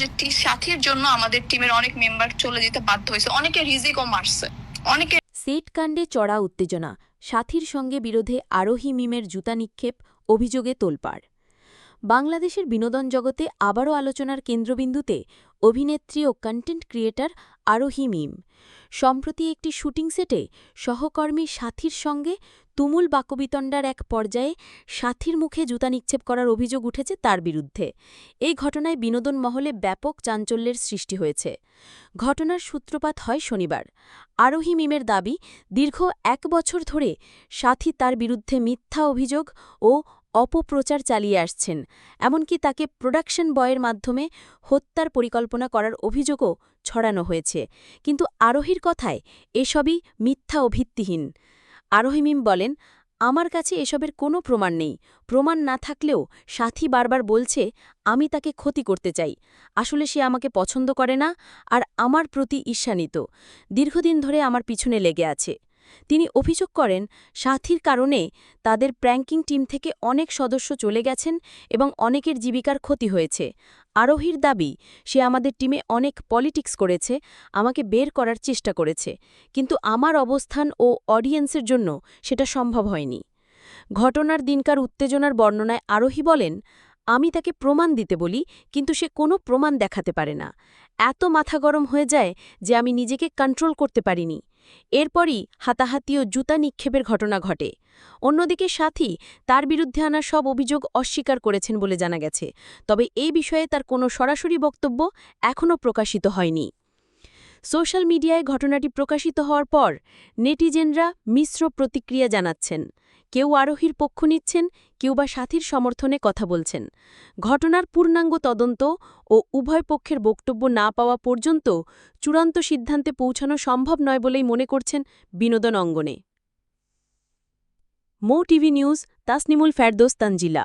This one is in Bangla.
যে সাথীর জন্য আমাদের টিমের অনেক মেম্বার চলে যেতে বাধ্য হয়েছে। অনেকে রিজিকও মারছে। অনেকে সেট কাণ্ডে চড়া উত্তেজনা, সাথীর সঙ্গে বিরোধে আরোহী মিমের জুতা নিক্ষেপ, অভিযোগে তোলপাড়। বাংলাদেশের বিনোদন জগতে আবারও আলোচনার কেন্দ্রবিন্দুতে অভিনেত্রী ও কন্টেন্ট ক্রিয়েটর আরোহী মিম। সম্প্রতি একটি শুটিং সেটে সহকর্মী সাথীর সঙ্গে তুমুল বাকবিতণ্ডার এক পর্যায়ে সাথীর মুখে জুতা নিক্ষেপ করার অভিযোগ উঠেছে তার বিরুদ্ধে। এই ঘটনায় বিনোদন মহলে ব্যাপক চাঞ্চল্যের সৃষ্টি হয়েছে। ঘটনার সূত্রপাত হয় শনিবার। আরোহী মিমের দাবি, দীর্ঘ এক বছর ধরে সাথী তার বিরুদ্ধে মিথ্যা অভিযোগ ও অপপ্রচার চালিয়ে আসছেন, এমনকি তাকে প্রোডাকশন বয়ের মাধ্যমে হত্যার পরিকল্পনা করার অভিযোগও ছড়ানো হয়েছে। কিন্তু আরোহীর কথায় এসবই মিথ্যা ও ভিত্তিহীন। আরোহী মিম বলেন, আমার কাছে এসবের কোনো প্রমাণ নেই। প্রমাণ না থাকলেও সাথী বারবার বলছে, আমি তাকে ক্ষতি করতে চাই। আসলে সে আমাকে পছন্দ করে না আর আমার প্রতি ঈর্ষান্বিত। দীর্ঘদিন ধরে আমার পিছনে লেগে আছে। তিনি অভিযোগ করেন, সাথীর কারণে তাদের প্র্যাঙ্কিং টিম থেকে অনেক সদস্য চলে গেছেন এবং অনেকের জীবিকার ক্ষতি হয়েছে। আরোহীর দাবি, সে আমাদের টিমে অনেক পলিটিক্স করেছে, আমাকে বের করার চেষ্টা করেছে, কিন্তু আমার অবস্থান ও অডিয়েন্সের জন্য সেটা সম্ভব হয়নি। ঘটনার দিনকার উত্তেজনার বর্ণনায় আরোহী বলেন আমি তাকে প্রমাণ দিতে বলি, কিন্তু সে কোনো প্রমাণ দেখাতে পারে না। এত মাথা গরম হয়ে যায় যে আমি নিজেকে কন্ট্রোল করতে পারিনি। এরপরই হাতাহাতি ও জুতা নিক্ষেপের ঘটনা ঘটে। অন্যদিকে সাথী তার বিরুদ্ধে আনা সব অভিযোগ অস্বীকার করেছেন বলে জানা গেছে, তবে এই বিষয়ে তার কোনো সরাসরি বক্তব্য এখনও প্রকাশিত হয়নি। সোশ্যাল মিডিয়ায় ঘটনাটি প্রকাশিত হওয়ার পর নেটিজেনরা মিশ্র প্রতিক্রিয়া জানাচ্ছেন। কেউ আরোহীর পক্ষ নিচ্ছেন, কেউ বা সাথীর সমর্থনে কথা বলছেন। ঘটনার পূর্ণাঙ্গ তদন্ত ও উভয় পক্ষের বক্তব্য না পাওয়া পর্যন্ত চূড়ান্ত সিদ্ধান্তে পৌঁছানো সম্ভব নয় বলেই মনে করছেন বিনোদন অঙ্গনে। মো টিভি নিউজ, তাসনিমুল ফেরদোস, তানজিলা।